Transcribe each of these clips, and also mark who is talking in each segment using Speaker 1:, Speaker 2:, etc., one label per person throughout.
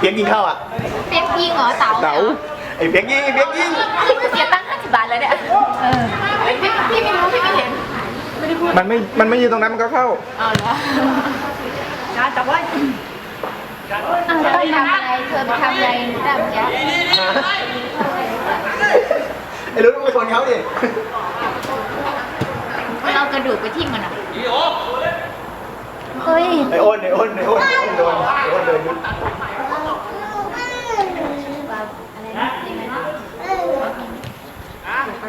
Speaker 1: เปียกยิงเข้าอะ
Speaker 2: เปียกยิงเหรอเต๋า
Speaker 1: เต๋าไอ้เปียกยิงไอ้เปียกยิง
Speaker 2: คือเสียตังค์ห้าสิบบาทเลยเนี่ยเออพี่พี่ไม่รู้พี่ไม่เห็น
Speaker 1: มันไม่ มันไม่ยืนตรงนั้นมันก็เข้า
Speaker 2: เอาเหรอจ้าแต่ว่าเอาแล้วไปทำอะไรเธอไปทำอะไรแบบเนี้ย
Speaker 1: ไอ้รุ่นต้องไปชนเขาดิ
Speaker 2: เรากระดูกไปทิ่มมันอะเฮ้ย
Speaker 1: ไอ้อ้นไอ้อ้นไอ้อ้นไอ้อ้นโดนไอ้อ้นโดนยุด
Speaker 2: อะไรนะ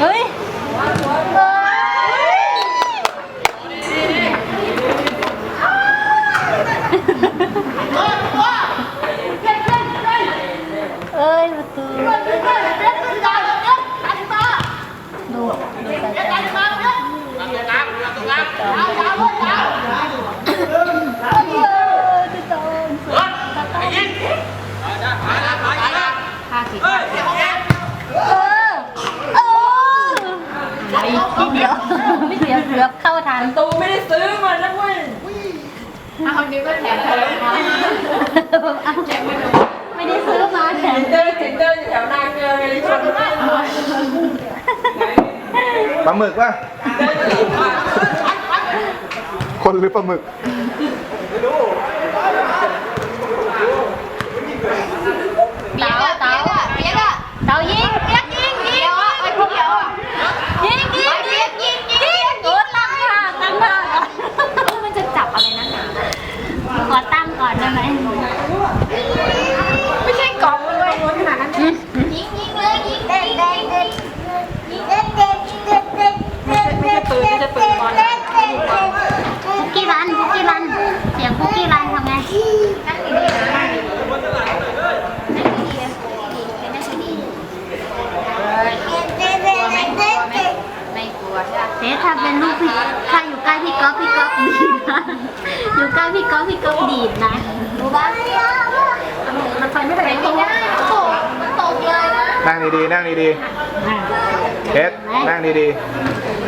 Speaker 2: เฮ้ย เอ้ยประตูดูดูห้าสิบเออเอออีกนิดเดียวไม่เดียวเกือบเข้าทาง
Speaker 3: ตูไม่ได้ซื้อมานะเว้ย
Speaker 2: เอา นิ้วก็แถมเลยเอาแถมไม่ได้ซื้อมาแถม
Speaker 3: เดินเห็นเดินอยู่แถวนาเกลือเลยชนมากเลย
Speaker 1: ปลาหมึกป่ะคนหรือปลาหมึก
Speaker 2: เปียกอะเต๋าอะเปียกอะเต๋ายิงเปียกยิงยิงไอ้พวกเดียวอะยิงยิงเปียกยิงยิงโดนตั้งห่างตั้งห่างมันจะจับอะไรนั่นน่ะขอตั้งก่อนได้ไหมไม่ใช่กล่องเลยขนาดนั้นยิงยิงเลยยิงเด็ดเด็ดเด็ดยิงเด็ดเด็ดเด็ดเด็ดเด็ด
Speaker 3: ไม่ใช่ปืนไม่ใช่ปืนบอล
Speaker 2: คุกกี้รันคุกกี้รันเสียงคุกกี้รันทำไงนั่งดีๆนะนั่งดีๆนั่งดีๆเป็นนั่งดีๆกลัวไหมกลัวไหมไม่กลัวใช่ไหมเจ๊ถ้าเป็นลูกพี่ถ้าอยู่ใกล้พี่ก๊อฟพี่ก๊อฟดีดนะ อยู่ใกล้พี่ก๊อฟพี่ก๊อฟดีดนะรู้ป่ะมันไฟไม่ได้ไม่ได้ตกมันตกเลยนะ
Speaker 1: นั่งดีๆนั่งดีๆเอสนั่งดี
Speaker 2: มั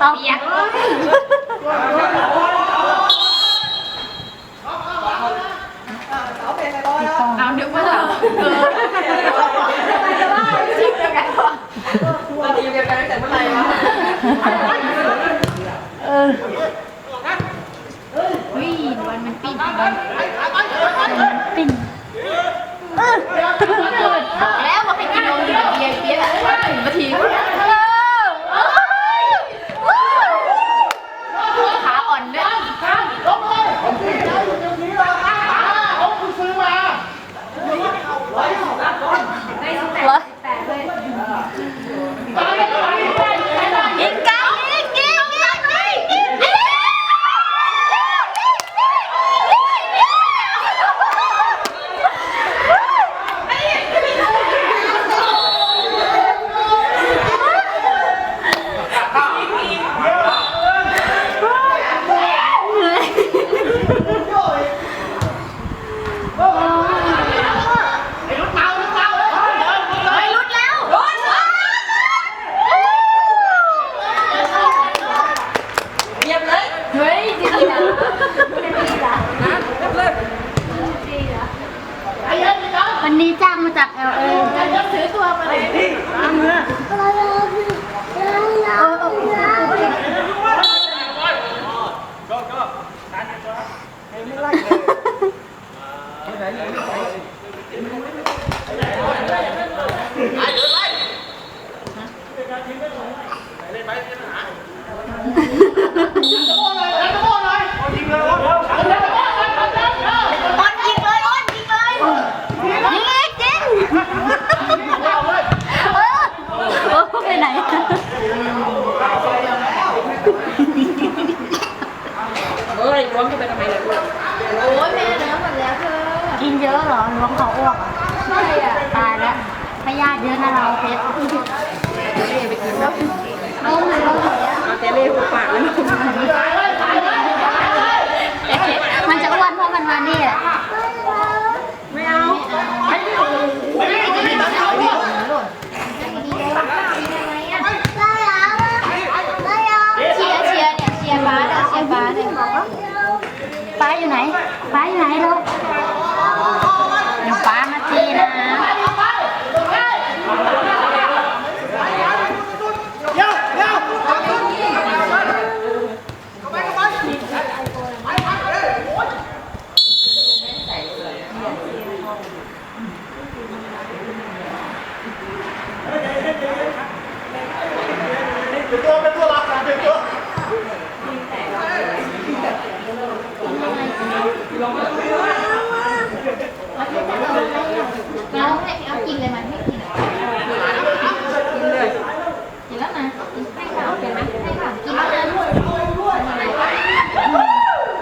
Speaker 2: เอาเปีย
Speaker 3: กเอา
Speaker 2: นึกว่าเราเออชิมแล้วกันก่อน
Speaker 3: เราทีเดียวกันตั้งแต่เมื่อไหร่วะ
Speaker 2: เฮ้ยวันมันปิ้นวันมันปิ้น เยอะนเราเพชรล้มเลยล้มเลย
Speaker 3: เอาเจเล่หุบปากแล้วลูก
Speaker 2: มันจะอ้วนเพราะมันมานี่แหละ
Speaker 3: ไม่เอา
Speaker 2: เชียร์เชียร์เนี่ยเชียร์บาสเชียร์บาสเนี่ยป้าอยู่ไหนป้าอยู่ไหนลูกเดี๋ยวป้ามาทีนะ
Speaker 1: เป็นตัวเป็นตัวรับนะเป็นตัว
Speaker 2: เราให้เอากินเลยมันให้กินอะ
Speaker 3: กินเลย
Speaker 2: กินแล้วนะกินให้ข่าวกินไหมให้ข่าวกินแล้วนะ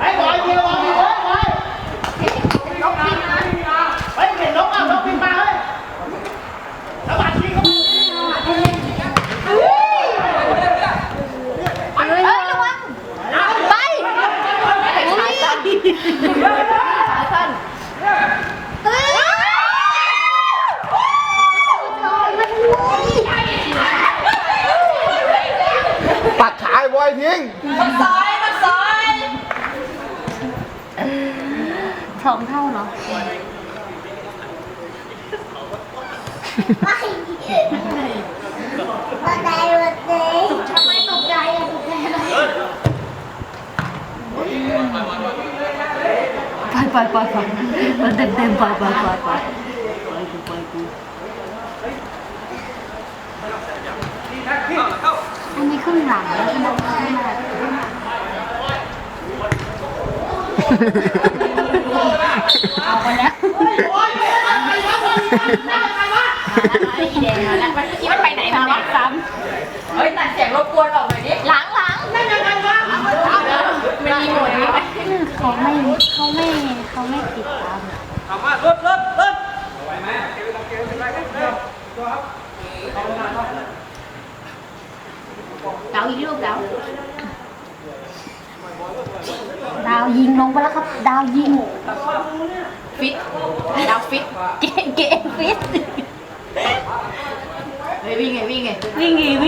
Speaker 1: ไอ้บอยมีระวังมีโอ้ยบอย
Speaker 2: ลบกินนะ
Speaker 1: เฮ้ยเห็นนกอะนกบินมาเฮ้ยแล้วบาดทีเขา
Speaker 2: เฮ้ยระวังไปขาสั้นขาสั้นเฮ้ย
Speaker 1: ปัดขายบอยทิ้ง
Speaker 3: มันซอยมันซอย
Speaker 2: สองเท่าเหรอทำไมตกใจอะตกใจอะไรไปไปไปไปมันเต็มเต็มไปไปไปไปอันนี้ครึ่งหลังแล้วใช่ไหมเอาไปแล้ วอีแดงมาแล้วเมื่อกี้มันไปไหนมาวะซ้
Speaker 3: เฮ้ยตัดเสียงรบกวนออกหน่อยดิ
Speaker 2: หลังหลังไม่ยังไงวะไม่มีหมดนี้เขาไม่เขาไม่เขาไม่ติดตาม
Speaker 1: ทำมารถรถรถ
Speaker 2: เดาอีกลูกเดา ดาวยิงลงไปแล้วครับ ดาวยิง
Speaker 3: ฟิตดาวฟิต
Speaker 2: เก่งเก่งฟิต
Speaker 3: เฮ้ยวิ่งไงวิ่งไง
Speaker 2: วิ่งอีวิ่ง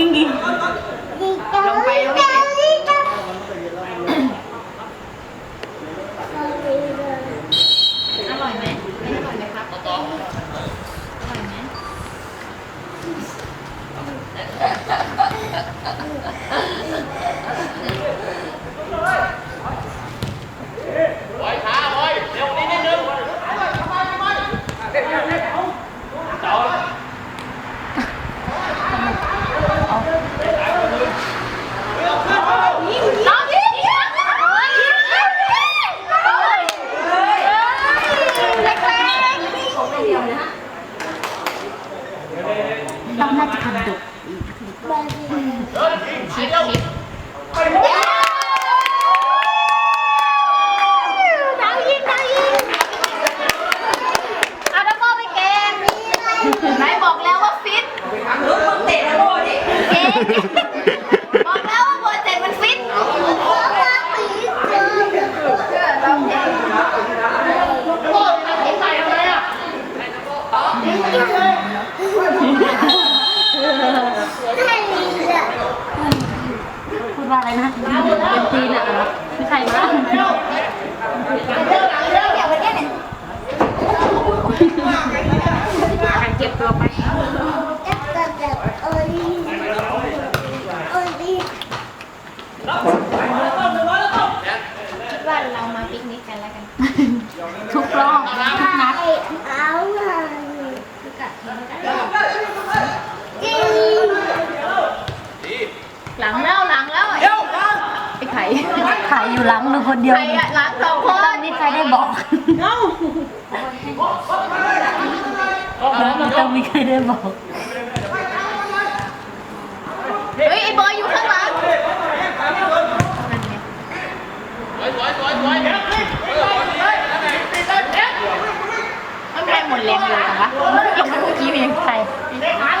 Speaker 4: 그러니까. 음. 맞아요. คนเดียว
Speaker 2: ไข่อะหลังสองค
Speaker 4: ตอนนนี้ใครได้บอกแล้วมันต้องมีใครได้บอก
Speaker 2: เฮ้ยไอ้บอยอยู่ข้างหลัง
Speaker 4: มันแรงหมดแรงเลยเหรอวะยังไม่เมื่อกี้เองใคร
Speaker 5: ตีได้ขาเล